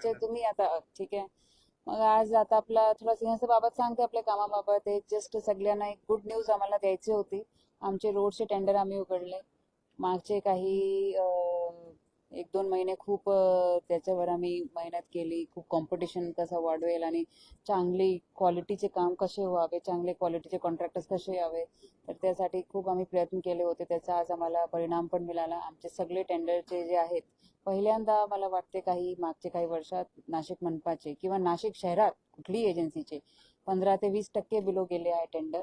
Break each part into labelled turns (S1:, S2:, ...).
S1: तुम्ही आता ठीक आहे. मग आज आता आपला थोडा सिंहस्थ बाबत सांगते आपल्या कामाबाबत. एक जस्ट सगळ्यांना एक गुड न्यूज आम्हाला द्यायची होती. आमचे रोडचे टेंडर आम्ही उघडले. मागचे काही एक दोन महिने खूप त्याच्यावर आम्ही मेहनत केली. खूप कॉम्पिटिशन कसं वाढवेल आणि चांगली क्वालिटीचे काम कसे व्हावे चांगले क्वालिटीचे कॉन्ट्रॅक्टर्स कसे यावे तर त्यासाठी खूप आम्ही प्रयत्न केले होते. त्याचा आज आम्हाला परिणाम पण मिळाला. आमचे सगळे टेंडरचे जे आहेत पहिल्यांदा मला वाटते काही मागचे काही वर्षात नाशिक मनपाचे किंवा नाशिक शहरात कुठलीही एजन्सीचे पंधरा ते वीस टक्के बिलो गेले आहे टेंडर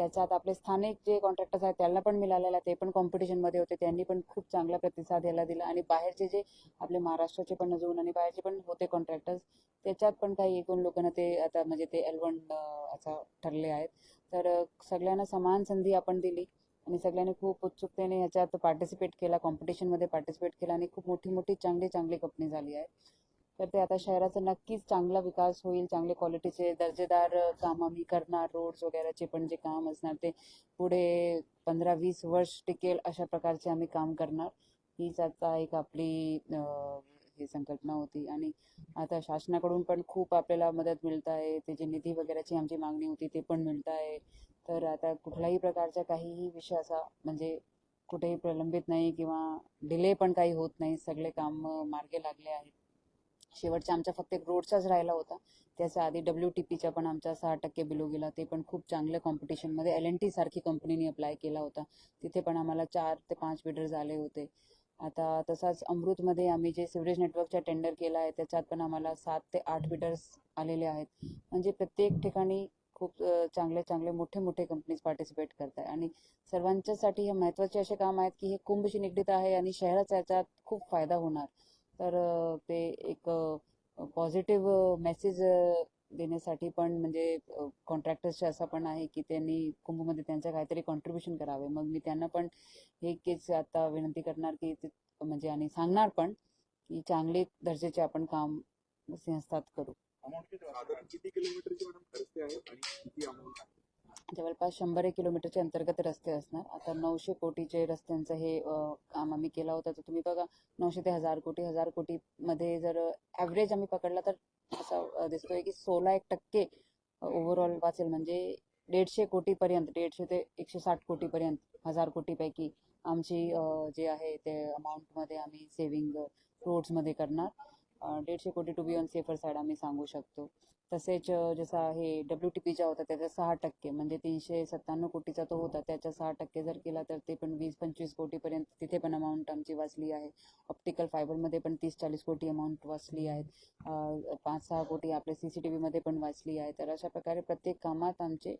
S1: त्याच्यात आपले स्थानिक जे कॉन्ट्रॅक्टर्स आहेत त्यांना पण मिळालेला ते पण कॉम्पिटिशनमध्ये मध्ये होते त्यांनी पण खूप चांगला प्रतिसाद याला दिला. आणि बाहेरचे जे आपले महाराष्ट्राचे पण अजून आणि बाहेरचे पण होते कॉन्ट्रॅक्टर्स त्याच्यात पण काही एकूण लोकांना ते आता म्हणजे ते एलवन असं ठरले आहेत. तर सगळ्यांना समान संधी आपण दिली आणि सगळ्यांनी खूप उत्सुकतेने ह्याच्यात पार्टिसिपेट केला कॉम्पिटिशनमध्ये पार्टिसिपेट केला आणि खूप मोठी मोठी चांगली चांगली कंपनी झाली आहे. तर ते आता शहराचा नक्कीच चांगला विकास होईल चांगले क्वालिटीचे दर्जेदार काम आम्ही करणार रोड्स वगैरेचे पण जे काम असणार ते पुढे पंधरा वीस वर्ष टिकेल अशा प्रकारचे आम्ही काम करणार. हीच आता एक आपली ही संकल्पना होती. आणि आता शासनाकडून पण खूप आपल्याला मदत मिळत आहे. ते जे निधी वगैरेची आमची मागणी होती ते पण मिळत आहे. तर आता कुठल्याही प्रकारचा काहीही विषय असा म्हणजे कुठेही प्रलंबित नाही किंवा डिले पण काही होत नाही. सगळे काम मार्गे लागले आहेत. शेवटचा आमचा फक्त एक रोडचाच राहिला होता. त्याच्या आधी डब्ल्यू टी पीचा पण आमचा सहा टक्के बिलो गेला. ते पण खूप चांगल्या कॉम्पिटिशनमध्ये एल एन टी सारखी कंपनीने अप्लाय केला होता. तिथे पण आम्हाला चार ते पाच बिडर्स आले होते. आता तसाच अमृतमध्ये आम्ही जे सिवरेज नेटवर्कचा टेंडर केला आहे त्याच्यात पण आम्हाला सात ते आठ बिडर्स आलेले आहेत. म्हणजे प्रत्येक ठिकाणी खूप चांगले चांगले मोठे मोठे कंपनीज पार्टिसिपेट करत आहे आणि सर्वांच्यासाठी हे महत्त्वाचे असे काम आहेत की हे कुंभशी निगडीत आहे आणि शहराचा याच्यात खूप फायदा होणार. तर ते एक पॉझिटिव्ह मेसेज देण्यासाठी पण म्हणजे कॉन्ट्रॅक्टर्सचे असं पण आहे की त्यांनी कुंभमध्ये त्यांचं काहीतरी कॉन्ट्रीब्युशन करावे. मग मी त्यांना पण हे केच आता विनंती करणार की म्हणजे आणि सांगणार पण की चांगले दर्जाचे आपण काम संस्थात करू.
S2: किती किलोमीटरची मॅडम खर्च आहे आणि किती अमाऊंट आहे?
S1: जवळपास शंभर एक किलोमीटरचे अंतर्गत रस्ते असणार. आता नऊशे कोटीचे रस्त्यांचं हे काम आम्ही केला होता. तर तुम्ही बघा नऊशे ते हजार कोटी हजार कोटी मध्ये जर ॲव्हरेज आम्ही पकडला तर असा दिसतोय की सोळा एक टक्के ओव्हरऑल वाचेल. म्हणजे दीडशे कोटीपर्यंत दीडशे ते एकशे साठ कोटीपर्यंत हजार कोटीपैकी आमची जे आहे ते अमाऊंटमध्ये आम्ही सेव्हिंग रोड्समध्ये करणार. दीडशे कोटी to be on safer side आम्ही सांगू शकतो. तसेच जसा हे डब्ल्यू टी पीचा होता त्याचा सहा टक्के म्हणजे तीनशे सत्त्याण्णव कोटीचा तो होता. त्याच्या सहा टक्के जर केला तर ते पण वीस पंचवीस कोटीपर्यंत तिथे पण अमाऊंट आमची वाचली आहे. ऑप्टिकल फायबरमध्ये पण तीस चाळीस कोटी अमाऊंट वाचली आहेत. पाच सहा कोटी आपल्या सी सी टी व्हीमध्ये पण वाचली आहे. तर अशा प्रकारे प्रत्येक कामात आमचे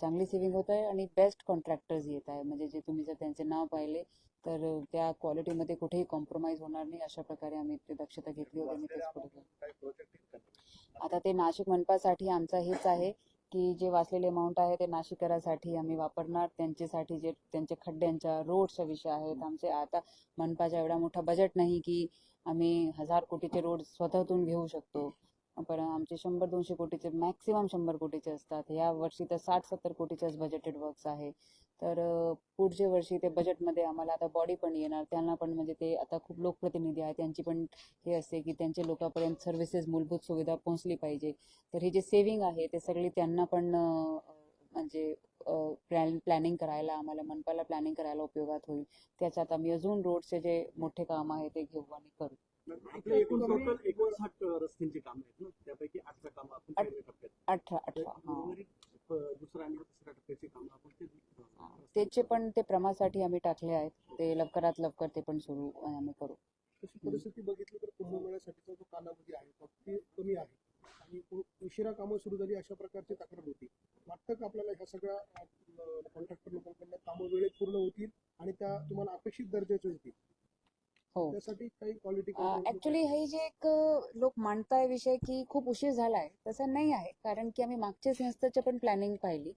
S1: चांगली सेविंग होत आहे आणि बेस्ट कॉन्ट्रॅक्टर्स येत आहे. म्हणजे जे तुम्ही जर त्यांचे नाव पाहिले तर त्या क्वालिटीमध्ये कुठेही कॉम्प्रोमाइज होणार नाही. अशा प्रकारे आम्ही ते दक्षता घेतली होती आता ते नाशिक मनपासाठी आमचा हेच आहे की जे वाचलेले अमाऊंट आहे ते नाशिककरासाठी आम्ही वापरणार. त्यांच्यासाठी जे त्यांचे खड्ड्यांच्या रोडचा विषय आहेत. आमचे आता मनपाचा एवढा मोठा बजेट नाही की आम्ही हजार कोटीचे रोड स्वतःतून घेऊ शकतो. पण आमचे शंभर दोनशे कोटीचे मॅक्सिमम शंभर कोटीचे असतात. या वर्षी तर साठ सत्तर कोटीचेच बजेटेड वर्क्स आहे. तर पुढच्या वर्षी ते बजेटमध्ये आम्हाला आता बॉडी पण येणार. त्यांना पण म्हणजे ते आता खूप लोकप्रतिनिधी आहेत. त्यांची पण हे असते की त्यांचे लोकांपर्यंत सर्व्हिसेस मूलभूत सुविधा पोहोचली पाहिजे. तर हे जे सेविंग आहे ते सगळी त्यांना पण म्हणजे प्लॅन प्लॅनिंग करायला आम्हाला मनपाला प्लॅनिंग करायला उपयोगात होईल. त्याच्यात आम्ही अजून रोडचे जे मोठे काम आहे ते घेऊ आणि करू.
S2: आपले एकूण टोटल एकोणसाठ रस्त्यांची कामं आहेत ना. त्यापैकी अठरा कामं आपण
S1: आठ-
S2: पहिल्या टप्प्यात.
S1: अठरा अठरा हां.
S2: उर्वरित अ, दुसऱ्या आणि तिसऱ्या टप्प्याची कामं आपण ते.
S1: त्याचे पण ते प्रमासाठी आम्ही टाकले आहेत. ते लवकरात लवकर ते पण सुरू आम्ही करू.
S3: तशी परिस्थिती बघितली तर कुंभमेळ्यासाठीचा जो कालावधी आहे तो अगदी कमी आहे. आणि उशिरा कामं सुरू झाली अशा प्रकारची तक्रार होती. वाटतं का आपल्याला ह्या सगळ्या कॉन्ट्रॅक्टर लोकांकडनं कामं वेळेत पूर्ण होतील आणि त्या तुम्हाला अपेक्षित दर्जाचे होतील?
S1: हो.
S3: त्यासाठी काही क्वालिटी
S1: ऍक्च्युली हे जे एक लोक मांडताय विषय की खूप उशीर झालाय तसं नाही आहे. कारण की आम्ही मागच्या संस्थेची पण प्लॅनिंग पाहिली.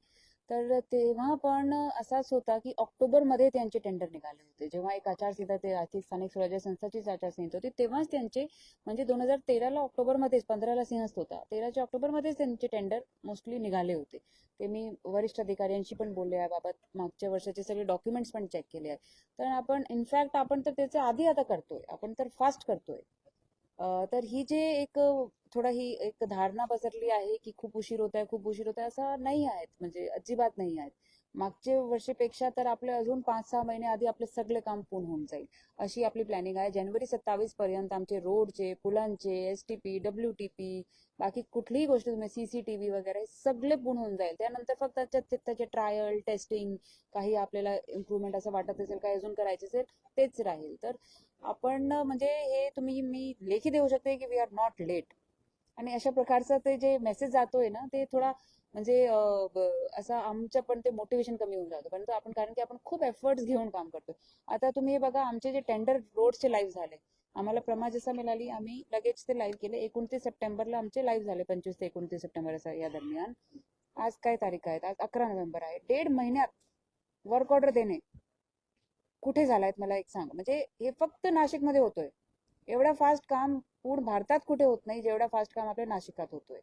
S1: तर तेव्हा पण असाच होता की ऑक्टोबरमध्ये त्यांचे टेंडर निघाले होते. जेव्हा एक आचारसंहिता ते आर्थिक स्थानिक स्वराज्य संस्थाचीच आचारसंहिता होती तेव्हाच त्यांचे म्हणजे दोन हजार तेराला ऑक्टोबरमध्येच पंधराला सिंहस्थ होता. तेराच्या ऑक्टोबरमध्येच त्यांचे टेंडर मोस्टली निघाले होते. ते मी वरिष्ठ अधिकाऱ्यांशी पण बोलले आहे बाबत मागच्या वर्षाचे सगळे डॉक्युमेंट्स पण चेक केले आहेत. तर आपण इनफॅक्ट आपण तर त्याच्या आधी आता करतोय. आपण तर फास्ट करतोय. तर ही जे एक थोडा ही एक धारणा पसरली आहे की खूप उशीर होत आहे खूप उशीर होत आहे असं नाही आहेत. म्हणजे अजिबात नाही आहेत. मागच्या वर्षीपेक्षा तर आपले अजून पाच सहा महिने आधी आपले सगळे काम पूर्ण होऊन जाईल. अशी आपली प्लॅनिंग आहे. जानेवारी सत्तावीस पर्यंत आमचे रोडचे पुलांचे S T P W T P बाकी कुठलीही गोष्ट तुम्ही सीसीटीव्ही वगैरे सगळे पूर्ण होऊन जाईल. त्यानंतर फक्त त्याचे ट्रायल टेस्टिंग काही आपल्याला इम्प्रुव्हमेंट असं वाटत असेल काही अजून करायचे असेल तेच राहील. तर आपण म्हणजे हे तुम्ही मी लेखी देऊ शकते की वी आर नॉट लेट आणि अशा प्रकारचं ते जे मेसेज जातोय ना ते थोडा म्हणजे असं आमचं पण ते मोटिवेशन कमी होऊन जातं. परंतु आपण कारण की आपण खूप एफर्ट्स घेऊन काम करतो आता तुम्ही हे बघा आमचे जे टेंडर रोडचे लाईव्ह झाले. आम्हाला प्रमा जसा मिळाली आम्ही लगेच ते लाईव्ह केले. एकोणतीस सप्टेंबरला आमचे लाईव्ह झाले पंचवीस ते एकोणतीस सप्टेंबर असं या दरम्यान. आज काय तारीख आहे? आज अकरा नोव्हेंबर आहे. डेड महिन्यात वर्क ऑर्डर देणे. कुठे झालायत मला एक सांग. म्हणजे हे फक्त नाशिकमध्ये होतोय. एवढा फास्ट काम पूर्ण भारतात कुठे होत नाही जेवढा फास्ट काम आपल्या नाशिकात होतोय.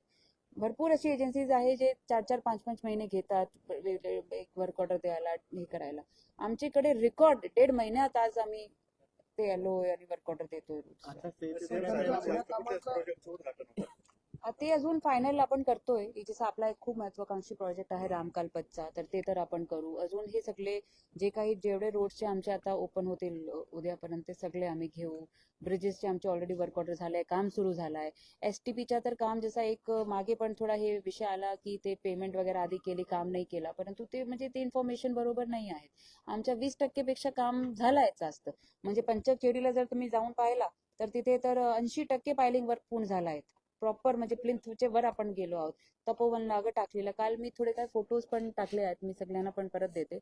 S1: भरपूर अशी एजन्सीज आहे जे चार चार पाच पाच महिने घेतात एक वर्क ऑर्डर द्यायला हे करायला आमच्याकडे रेकॉर्ड दीड महिन्यात आज आम्ही ते आलोय आणि वर्क ऑर्डर देतो ते अजून फायनल आपण करतोय. जसं आपला एक खूप महत्वाकांक्षी प्रोजेक्ट आहे रामकालपतचा तर ते तर आपण करू. अजून हे सगळे जे काही जेवढे रोडचे आमचे आता ओपन होतील उद्यापर्यंत ते सगळे आम्ही घेऊ. ब्रिजेसचे आमचे ऑलरेडी वर्क ऑर्डर झालंय काम सुरू झालंय. एस टी पीच्या तर काम जसा एक मागे पण थोडा हे विषय आला की ते पेमेंट वगैरे आधी केली काम नाही केला. परंतु ते म्हणजे ते इन्फॉर्मेशन बरोबर नाही आहे आमच्या वीस टक्केपेक्षा काम झालंय जास्त. म्हणजे पंचकेडीला जर तुम्ही जाऊन पाहिला तर तिथे तर ऐंशी टक्के पायलिंग वर्क पूर्ण झाला आहेत. प्रॉपर म्हणजे प्लिंथचे वर आपण गेलो आहोत. तपोवन मागं टाकलेलं. काल मी थोडे काय फोटोज पण टाकले आहेत. मी सगळ्यांना पण परत देते.